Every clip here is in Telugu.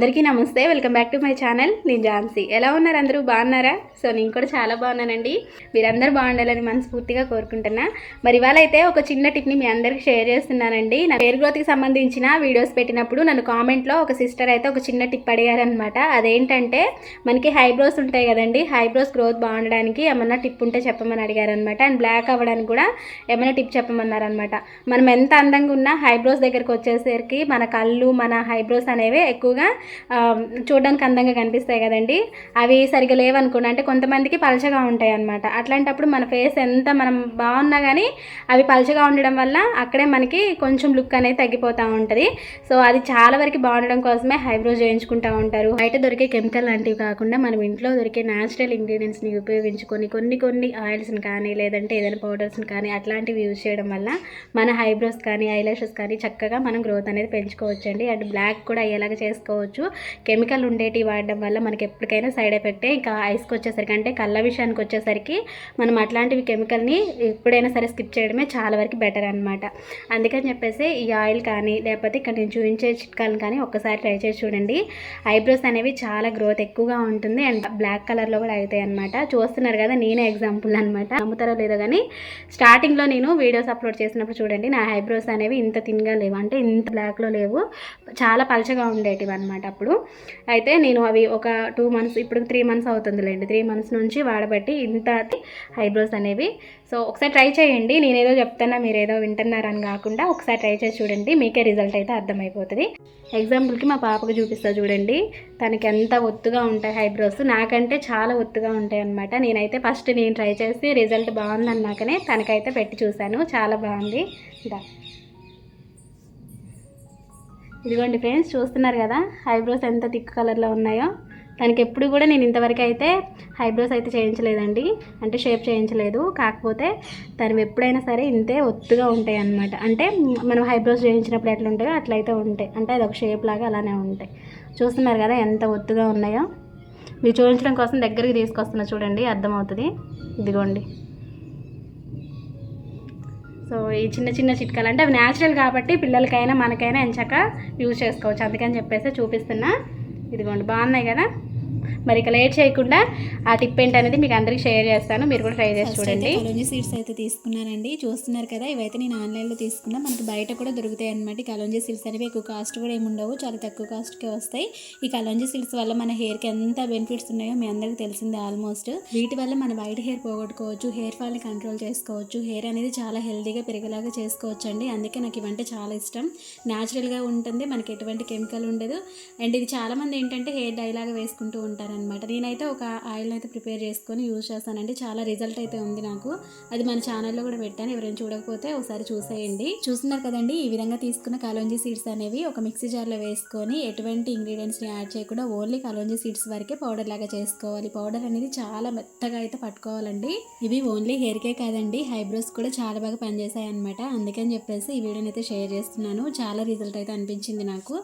అందరికీ నమస్తే. Welcome back to my channel నేను ఝాన్సీ. ఎలా ఉన్నారు అందరూ? బాగున్నారా? సో నేను కూడా చాలా బాగున్నానండి. మీరందరూ బాగుండాలని మనస్ఫూర్తిగా కోరుకుంటున్నా. మరి ఇవాళైతే ఒక చిన్న టిప్ని మీ అందరికి షేర్ చేస్తున్నానండి. నా హెయిర్ గ్రోత్కి సంబంధించిన వీడియోస్ పెట్టినప్పుడు నన్ను కామెంట్లో ఒక సిస్టర్ అయితే ఒక చిన్న టిప్ అడిగారనమాట అదేంటంటే మనకి హైబ్రోస్ ఉంటాయి కదండి. హైబ్రోస్ గ్రోత్ బాగుండడానికి ఏమన్నా టిప్ ఉంటే చెప్పమని అడిగారనమాట అండ్ బ్లాక్ అవ్వడానికి కూడా ఏమైనా టిప్ చెప్పమన్నారనమాట మనం ఎంత అందంగా ఉన్నా హైబ్రోస్ దగ్గరకు వచ్చేసరికి మన కళ్ళు మన హైబ్రోస్ అనేవి ఎక్కువగా చూడడానికి అందంగా కనిపిస్తాయి కదండి. అవి సరిగా లేవనుకోండి అంటే కొంతమందికి పలచగా ఉంటాయి అనమాట అట్లాంటప్పుడు మన ఫేస్ ఎంత మనం బాగున్నా కానీ అవి పలచగా ఉండడం వల్ల అక్కడే మనకి కొంచెం లుక్ అనేది తగ్గిపోతూ ఉంటుంది. సో అది చాలా వరకు బాగుండడం కోసమే హైబ్రో చేయించుకుంటూ ఉంటారు. బయట దొరికే కెమికల్ లాంటివి కాకుండా మనం ఇంట్లో దొరికే న్యాచురల్ ఇంగ్రీడియంట్స్ని ఉపయోగించుకొని కొన్ని కొన్ని ఆయిల్స్ని కానీ లేదంటే ఏదైనా పౌడర్స్ని కానీ అట్లాంటివి యూజ్ చేయడం వల్ల మన హైబ్రోస్ కానీ ఐలాషెస్ కానీ చక్కగా మనం గ్రోత్ అనేది పెంచుకోవచ్చండి. అండ్ బ్లాక్ కూడా అయ్యేలాగా చేసుకోవచ్చు. కెమికల్ ఉండేటివి వాడడం వల్ల మనకి ఎప్పటికైనా సైడ్ ఎఫెక్టే. ఇంకా ఐస్కి వచ్చేసరికి అంటే కళ్ళ విషయానికి వచ్చేసరికి మనం అట్లాంటివి కెమికల్ని ఎప్పుడైనా సరే స్కిప్ చేయడమే చాలా వరకు బెటర్ అనమాట అందుకని చెప్పేసి ఈ ఆయిల్ కానీ లేకపోతే ఇక్కడ నేను చూపించే చిట్కాలను కానీ ఒక్కసారి ట్రై చేసి చూడండి. ఐబ్రోస్ అనేవి చాలా గ్రోత్ ఎక్కువగా ఉంటుంది. అండ్ బ్లాక్ కలర్లో కూడా అవుతాయి అనమాట చూస్తున్నారు కదా నేనే ఎగ్జాంపుల్ అనమాట నమ్ముతారో లేదో కానీ స్టార్టింగ్లో నేను వీడియోస్ అప్లోడ్ చేసినప్పుడు చూడండి నా ఐబ్రోస్ అనేవి ఇంత తిన్గా లేవు. అంటే ఇంత బ్లాక్లో లేవు. చాలా పలచగా ఉండేటివి అనమాట అప్పుడు అయితే నేను అవి ఒక టూ మంత్స్ ఇప్పుడు త్రీ మంత్స్ అవుతుందిలేండి. త్రీ మంత్స్ నుంచి వాడబట్టి ఇంత ఐబ్రోస్ అనేవి. సో ఒకసారి ట్రై చేయండి. నేనేదో చెప్తున్నా మీరు ఏదో వింటున్నారని కాకుండా ఒకసారి ట్రై చేసి చూడండి. మీకే రిజల్ట్ అయితే అర్థమైపోతుంది. ఎగ్జాంపుల్కి మా పాపకు చూపిస్తా చూడండి. తనకి ఎంత ఒత్తుగా ఉంటాయి హైబ్రోస్. నాకంటే చాలా ఒత్తుగా ఉంటాయి అనమాట నేనైతే ఫస్ట్ నేను ట్రై చేసి రిజల్ట్ బాగుంది అన్నాకనే తనకైతే పెట్టి చూశాను. చాలా బాగుంది. ఇదా ఇదిగోండి ఫ్రెండ్స్ చూస్తున్నారు కదా ఐబ్రోస్ ఎంత థిక్ కలర్లో ఉన్నాయో. దానికి ఎప్పుడు కూడా నేను ఇంతవరకు అయితే ఐబ్రోస్ అయితే చేయించలేదండి. అంటే షేప్ చేయించలేదు. కాకపోతే తను ఎప్పుడైనా సరే ఇంతే ఒత్తుగా ఉంటాయి అన్నమాట. అంటే మనం ఐబ్రోస్ చేయించినప్పుడు ఎట్లా ఉంటాయో అట్లయితే ఉంటాయి. అంటే అది ఒక షేప్ లాగా అలానే ఉంటాయి. చూస్తున్నారు కదా ఎంత ఒత్తుగా ఉన్నాయో. మీరు చూపించడం కోసం దగ్గరికి తీసుకొస్తున్నా చూడండి అర్థమవుతుంది. ఇదిగోండి. సో ఈ చిన్న చిన్న చిట్కాలు అంటే అవి న్యాచురల్ కాబట్టి పిల్లలకైనా మనకైనా ఎంచక యూజ్ చేసుకోవచ్చు. అందుకని చెప్పేసి చూపిస్తున్నా. ఇదిగోండి బాగున్నాయి కదా? మరి ఇక లేట్ చేయకుండా ఆ టిప్ ఏంటనేది మీకు అందరికీ షేర్ చేస్తాను. మీరు కూడా ట్రై చేసి చూడండి. కలోంజీ సీడ్స్ అయితే తీసుకున్నానండి. చూస్తున్నారు కదా ఇవైతే నేను ఆన్లైన్లో తీసుకున్నా. మనకి బయట కూడా దొరుకుతాయి అనమాట కలోంజీ సీడ్స్ అనేవి ఎక్కువ కాస్ట్ కూడా ఏమి ఉండవు. చాలా తక్కువ కాస్ట్కే వస్తాయి. ఈ కలోంజీ సీడ్స్ వల్ల మన హెయిర్కి ఎంత బెనిఫిట్స్ ఉన్నాయో మీ అందరికీ తెలిసిందే ఆల్మోస్ట్ వీటి వల్ల మన వైట్ హెయిర్ పోగొట్టుకోవచ్చు హెయిర్ ఫాల్ని కంట్రోల్ చేసుకోవచ్చు. హెయిర్ అనేది చాలా హెల్తీగా పెరిగేలాగా చేసుకోవచ్చు అండి అందుకే నాకు ఇవంటే చాలా ఇష్టం. న్యాచురల్గా ఉంటుంది. మనకి ఎటువంటి కెమికల్ ఉండదు. అండ్ ఇది చాలామంది ఏంటంటే హెయిర్ డై లాగా వేసుకుంటూ ఉంటారనమాట నేనైతే ఒక ఆయిల్ అయితే ప్రిపేర్ చేసుకొని యూజ్ చేస్తానండి. చాలా రిజల్ట్ అయితే ఉంది నాకు. అది మన ఛానల్లో కూడా పెట్టాను. ఎవరైనా చూడకపోతే ఒకసారి చూసేయండి. చూస్తున్నారు కదండి ఈ విధంగా తీసుకున్న కలోంజీ సీడ్స్ అనేవి ఒక మిక్సీ జార్లో వేసుకొని ఎటువంటి ఇంగ్రీడియంట్స్ని యాడ్ చేయకుండా ఓన్లీ కలోంజీ సీడ్స్ వరకే పౌడర్ లాగా చేసుకోవాలి. పౌడర్ అనేది చాలా మెత్తగా అయితే పట్టుకోవాలండి. ఇవి ఓన్లీ హెయిర్కే కాదండి హైబ్రోస్ కూడా చాలా బాగా పనిచేసాయి అనమాట అందుకని చెప్పేసి ఈ వీడియోని అయితే షేర్ చేస్తున్నాను. చాలా రిజల్ట్ అయితే అనిపించింది నాకు.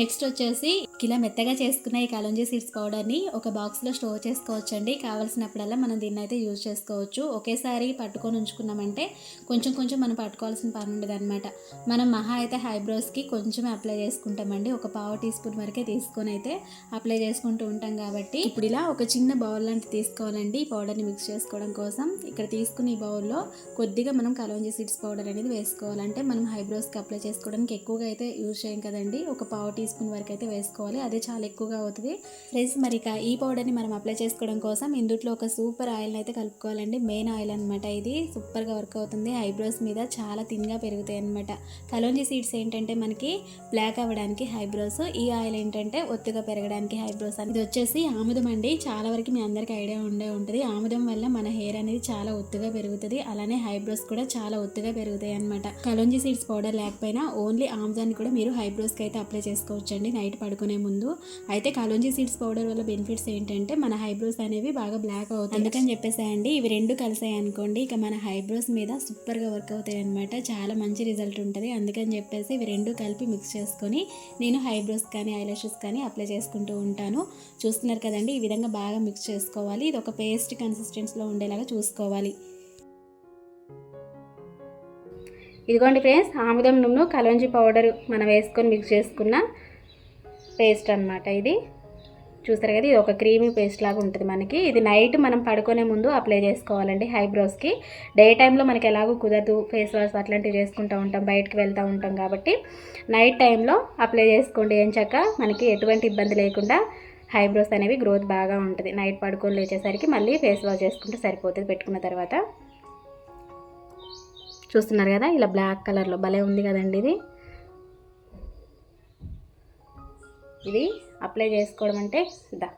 నెక్స్ట్ వచ్చేసి ఇలా మెత్తగా చేసుకున్న ఈ కలోంజీ సీడ్స్ పౌడర్ని ఒక బాక్స్లో స్టోర్ చేసుకోవచ్చండి. కావాల్సినప్పుడల్లా మనం దీన్ని అయితే యూజ్ చేసుకోవచ్చు. ఒకేసారి పట్టుకొని ఉంచుకున్నామంటే కొంచెం కొంచెం మనం పట్టుకోవాల్సిన పని ఉండదు అనమాట మనం మహా అయితే హైబ్రోస్కి కొంచెం అప్లై చేసుకుంటామండి. ఒక పావు టీ స్పూన్ వరకే తీసుకొని అయితే అప్లై చేసుకుంటూ ఉంటాం కాబట్టి ఇప్పుడు ఇలా ఒక చిన్న బౌల్ లాంటి తీసుకోవాలండి. ఈ పౌడర్ని మిక్స్ చేసుకోవడం కోసం ఇక్కడ తీసుకున్న ఈ బౌల్లో కొద్దిగా మనం కలవంజి సీడ్స్ పౌడర్ అనేది వేసుకోవాలంటే మనం హైబ్రోస్కి అప్లై చేసుకోవడానికి ఎక్కువగా అయితే యూజ్ చేయం కదండి. ఒక పావు టీ స్పూన్ వరకు అయితే వేసుకోవాలి. అదే చాలా ఎక్కువగా అవుతుంది. ఫ్రెండ్స్ మరి ఇక ఈ పౌడర్ని మనం అప్లై చేసుకోవడం కోసం ఇందుట్లో ఒక సూపర్ ఆయిల్ని అయితే కలుపుకోవాలండి. మెయిన్ ఆయిల్ అనమాట ఇది. సూపర్గా వర్క్ అవుతుంది. ఐబ్రోస్ మీద చాలా తిన్గా పెరుగుతాయి అనమాట కలోంజీ సీడ్స్ ఏంటంటే మనకి బ్లాక్ అవ్వడానికి హైబ్రోస్ ఈ ఆయిల్ ఏంటంటే ఒత్తుగా పెరగడానికి హైబ్రోస్ ఇది వచ్చేసి ఆముదం అండి. చాలా వరకు మీ అందరికీ ఐడియా ఉండే ఉంటుంది. ఆముదం వల్ల మన హెయిర్ అనేది చాలా ఒత్తుగా పెరుగుతుంది. అలానే హైబ్రోస్ కూడా చాలా ఒత్తుగా పెరుగుతాయి అనమాట కలోంజీ సీడ్స్ పౌడర్ లేకపోయినా ఓన్లీ ఆముదాన్ని కూడా మీరు హైబ్రోస్కి అయితే అప్లై చేసుకోవచ్చండి. నైట్ పడుకునే ముందు. అయితే కలోంజీ సీడ్స్ పౌడర్ వల్ల బెనిఫిట్స్ ఏంటంటే మన హైబ్రోస్ అనేవి బాగా బ్లాక్ అవుతాయి. అందుకని చెప్పేసాయండి ఇవి రెండు కలిసాయి అనుకోండి ఇక మన హైబ్రోస్ మీద సూపర్గా వర్క్ అవుతాయి అనమాట చాలా మంచి రిజల్ట్ ఉంటుంది. అందుకని చెప్పేసి ఇవి రెండు కలిపి మిక్స్ చేసుకొని నేను హైబ్రోస్ కానీ ఐలాషెస్ కానీ అప్లై చేసుకుంటూ ఉంటాను. చూస్తున్నారు కదండి ఈ విధంగా బాగా మిక్స్ చేసుకోవాలి. ఇది ఒక పేస్ట్ కన్సిస్టెన్సీలో ఉండేలాగా చూసుకోవాలి. ఇదిగోండి ఫ్రెండ్స్ ఆముదం నూనె కలోంజీ పౌడర్ మనం వేసుకొని మిక్స్ చేసుకున్న పేస్ట్ అన్నమాట ఇది. చూస్తారు కదా ఇది ఒక క్రీమీ పేస్ట్ లాగా ఉంటుంది మనకి. ఇది నైట్ మనం పడుకునే ముందు అప్లై చేసుకోవాలండి హైబ్రోస్కి. డే టైంలో మనకి ఎలాగో కుదరదు ఫేస్ వాష్ అట్లాంటివి చేసుకుంటూ ఉంటాం బయటకు వెళ్తూ ఉంటాం కాబట్టి. నైట్ టైంలో అప్లై చేసుకోండి ఏం చక్క మనకి ఎటువంటి ఇబ్బంది లేకుండా హైబ్రోస్ అనేవి గ్రోత్ బాగా ఉంటుంది. నైట్ పడుకొని లేచేసరికి మళ్ళీ ఫేస్ వాష్ చేసుకుంటే సరిపోతుంది పెట్టుకున్న తర్వాత. చూస్తున్నారు కదా ఇలా బ్లాక్ కలర్లో భలే ఉంది కదండి ఇది. ఇది అప్లై చేసుకోవడం అంటే ఇదా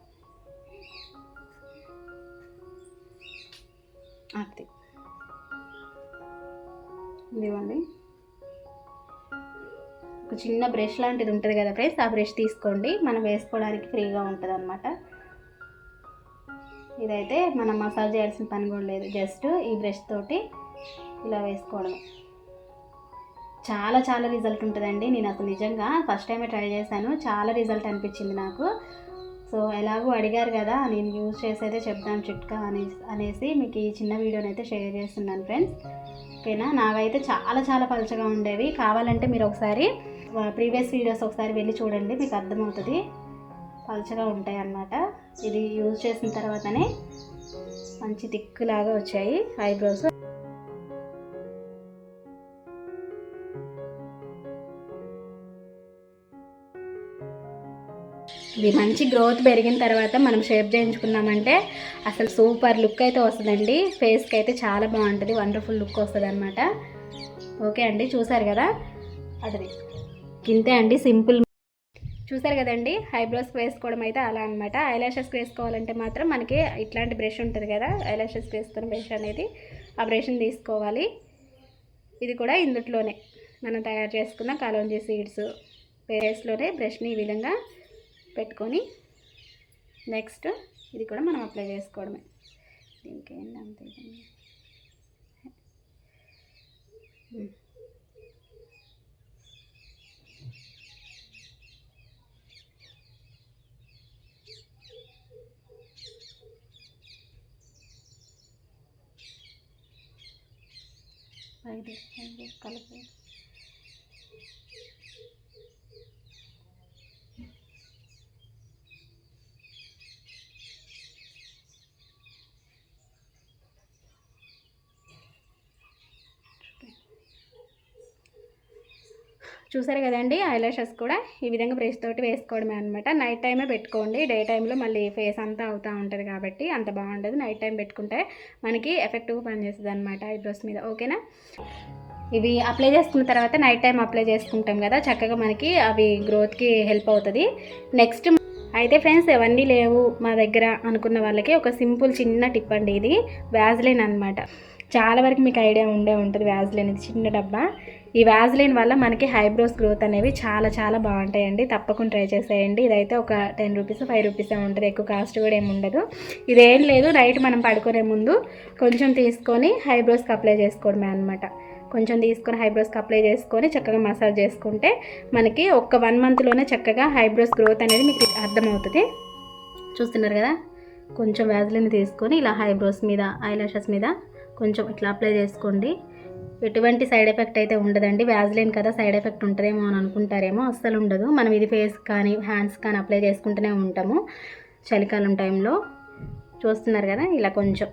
అది. ఇదిగోండి. ఒక చిన్న బ్రష్ లాంటిది ఉంటుంది కదా ఫ్రెండ్స్ ఆ బ్రష్ తీసుకోండి. మనం వేసుకోవడానికి ఫ్రీగా ఉంటుంది అనమాట ఇదైతే మనం మసాజ్ చేయాల్సిన పని కూడా లేదు. జస్ట్ ఈ బ్రష్ తోటి ఇలా వేసుకోవడం చాలా చాలా రిజల్ట్ ఉంటుందండి. నేను అసలు నిజంగా ఫస్ట్ టైమే ట్రై చేశాను. చాలా రిజల్ట్ అనిపించింది నాకు. సో ఎలాగో అడిగారు కదా నేను యూజ్ చేసేదే చెప్దాం చిట్కా అనేసి అనేసి మీకు ఈ చిన్న వీడియోని అయితే షేర్ చేస్తున్నాను ఫ్రెండ్స్ ఓకేనా? నావైతే చాలా చాలా పలచగా ఉండేవి. కావాలంటే మీరు ఒకసారి ప్రీవియస్ వీడియోస్ ఒకసారి వెళ్ళి చూడండి. మీకు అర్థమవుతుంది. పలచగా ఉంటాయి అన్నమాట. ఇది యూజ్ చేసిన తర్వాతనే మంచి తిక్కులాగా వచ్చాయి ఐబ్రోస్ ఇది మంచి గ్రోత్ పెరిగిన తర్వాత మనం షేప్ చేయించుకున్నామంటే అసలు సూపర్ లుక్ అయితే వస్తుందండి. ఫేస్కి అయితే చాలా బాగుంటుంది. వండర్ఫుల్ లుక్ వస్తుంది అనమాట ఓకే అండి చూసారు కదా? అది గింతే అండి సింపుల్ చూసారు కదండి? ఐబ్రోస్కి వేసుకోవడం అయితే అలా అనమాట ఐలాషెస్కి వేసుకోవాలంటే మాత్రం మనకి ఇట్లాంటి బ్రష్ ఉంటుంది కదా? ఐలాషెస్కి వేసుకున్న బ్రష్ అనేది ఆ బ్రష్ని తీసుకోవాలి. ఇది కూడా ఇందుట్లోనే. మనం తయారు చేసుకున్న కలోంజీ సీడ్స్ పేరెస్లోనే బ్రష్ని ఈ విధంగా పెట్టుకొని నెక్స్ట్ ఇది కూడా మనం అప్లై చేసుకోవడమే. దీనికి ఏంటి అంతే ఐదు ఐదు కలిపి. చూసారు కదండి ఐలాషెస్ కూడా. ఈ విధంగా బ్రష్ తోటి వేసుకోవడమే అనమాట నైట్ టైమే పెట్టుకోండి. డే టైంలో మళ్ళీ ఫేస్ అంతా అవుతూ ఉంటుంది కాబట్టి అంత బాగుండదు. నైట్ టైం పెట్టుకుంటే మనకి ఎఫెక్టివ్గా పనిచేస్తుంది అనమాట ఐబ్రోస్ మీద. ఓకేనా ఇవి అప్లై చేసుకున్న తర్వాత నైట్ టైం అప్లై చేసుకుంటాం కదా. చక్కగా మనకి అవి గ్రోత్కి హెల్ప్ అవుతుంది. నెక్స్ట్ అయితే ఫ్రెండ్స్ ఎవన్నీ లేవు మా దగ్గర అనుకున్న వాళ్ళకి ఒక సింపుల్ చిన్న టిప్ అండి ఇది. వ్యాజ్లైన్ అనమాట చాలా వరకు మీకు ఐడియా ఉండే ఉంటుంది వ్యాజ్లైన్ ఇది చిన్న డబ్బా. ఈ వ్యాజ్లైన్ వల్ల మనకి హైబ్రోస్ గ్రోత్ అనేవి చాలా చాలా బాగుంటాయండి. తప్పకుండా ట్రై చేసేయండి. ఇదైతే ఒక టెన్ రూపీస్ ఫైవ్ రూపీస్ ఉంటుంది. ఎక్కువ కాస్ట్ కూడా ఏమి ఉండదు. ఇదేం లేదు. నైట్ మనం పడుకునే ముందు కొంచెం తీసుకొని హైబ్రోస్కి అప్లై చేసుకోవడమే అనమాట కొంచెం తీసుకొని హైబ్రోస్కి అప్లై చేసుకొని చక్కగా మసాజ్ చేసుకుంటే మనకి ఒక్క వన్ మంత్లోనే చక్కగా హైబ్రోస్ గ్రోత్ అనేది మీకు అర్థమవుతుంది. చూస్తున్నారు కదా? కొంచెం వ్యాజ్లిన్ తీసుకొని ఇలా హైబ్రోస్ మీద ఐలాషెస్ మీద కొంచెం ఇట్లా అప్లై చేసుకోండి. ఎటువంటి సైడ్ ఎఫెక్ట్ అయితే ఉండదండి. వ్యాజ్లైన్ కదా సైడ్ ఎఫెక్ట్ ఉంటుందేమో అని అనుకుంటారేమో అస్సలు ఉండదు. మనం ఇది ఫేస్ కానీ హ్యాండ్స్ కానీ అప్లై చేసుకుంటూనే ఉంటాము చలికాలం టైంలో. చూస్తున్నారు కదా ఇలా కొంచెం.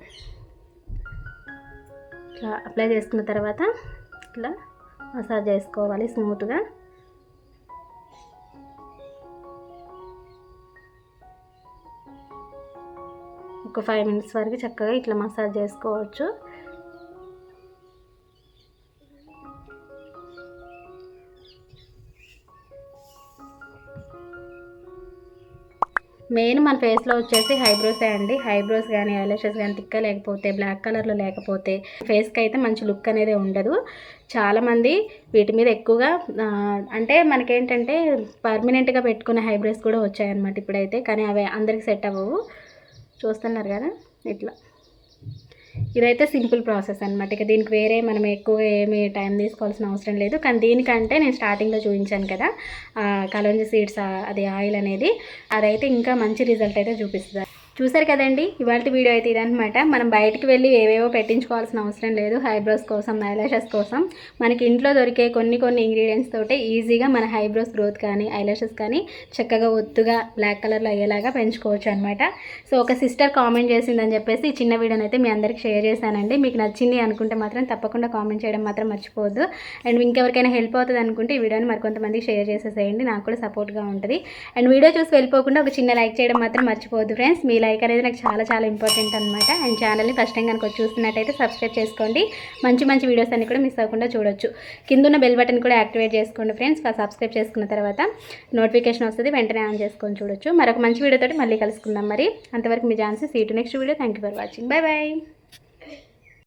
ఇట్లా అప్లై చేసుకున్న తర్వాత ఇట్లా మసాజ్ చేసుకోవాలి స్మూత్గా. ఒక ఫైవ్ మినిట్స్ వరకు చక్కగా ఇట్లా మసాజ్ చేసుకోవచ్చు. మెయిన్ మన ఫేస్లో వచ్చేసి హైబ్రోసే అండి. హైబ్రోస్ కానీ ఐలాషెస్ కానీ తిక్క లేకపోతే బ్లాక్ కలర్లో లేకపోతే ఫేస్కి అయితే మంచి లుక్ అనేది ఉండదు. చాలామంది వీటి మీద ఎక్కువగా అంటే మనకేంటంటే పర్మనెంట్గా పెట్టుకునే హైబ్రోస్ కూడా వచ్చాయన్నమాట ఇప్పుడైతే. కానీ అవి అందరికి సెట్ అవ్వవు. చూస్తున్నారు కదా? ఇట్లా. ఇదైతే సింపుల్ ప్రాసెస్ అనమాట ఇక దీనికి వేరే మనం ఎక్కువ ఏమి టైం తీసుకోవాల్సిన అవసరం లేదు. కానీ దీనికంటే నేను స్టార్టింగ్లో చూపించాను కదా కలోంజి సీడ్స్ అది ఆయిల్ అనేది అదైతే ఇంకా మంచి రిజల్ట్ అయితే చూపిస్తుంది. చూసారు కదండి? ఇవాళ వీడియో అయితే ఇదనమాట మనం బయటకు వెళ్ళి ఏవేవో పెట్టించుకోవాల్సిన అవసరం లేదు. హైబ్రోస్ కోసం ఐలాషెస్ కోసం. మనకి ఇంట్లో దొరికే కొన్ని కొన్ని ఇంగ్రీడియంట్స్ తోటే ఈజీగా మన హైబ్రోస్ గ్రోత్ కానీ ఐలాషెస్ కానీ చక్కగా ఒత్తుగా బ్లాక్ కలర్లో అయ్యేలాగా పెంచుకోవచ్చు అనమాట సో ఒక సిస్టర్ కామెంట్ చేసిందని చెప్పేసి ఈ చిన్న వీడియోని అయితే మీ అందరికి షేర్ చేశానండి. మీకు నచ్చింది అనుకుంటే మాత్రం తప్పకుండా కామెంట్ చేయడం మాత్రం మర్చిపోవద్దు. అండ్ ఇంకెవరికైనా హెల్ప్ అవుతుంది అనుకుంటే ఈ వీడియోని మరికొంతమందికి షేర్ చేసేసేయండి. నాకు కూడా సపోర్ట్గా ఉంటుంది. అండ్ వీడియో చూసి వెళ్ళిపోకుండా ఒక చిన్న లైక్ చేయడం మాత్రం మర్చిపోవద్దు ఫ్రెండ్స్. మీ లైక్ అనేది నాకు చాలా చాలా ఇంపార్టెంట్ అనమాట అండ్ ఛానల్ని ఫస్ట్ టైం కనుక చూస్తున్నట్టయితే సబ్స్క్రైబ్ చేసుకోండి. మంచి మంచి వీడియోస్ అన్ని కూడా మిస్ అవ్వకుండా చూడొచ్చు. కింద ఉన్న బెల్ బటన్ కూడా యాక్టివేట్ చేసుకోండి ఫ్రెండ్స్. సబ్స్క్రైబ్ చేసుకున్న తర్వాత నోటిఫికేషన్ వస్తుంది. వెంటనే ఆన్ చేసుకొని చూడొచ్చు. మరొక మంచి వీడియోతో మళ్ళీ కలుసుకుందాం మరి. అంతవరకు మీ chances see to next video thank you for watching bye bye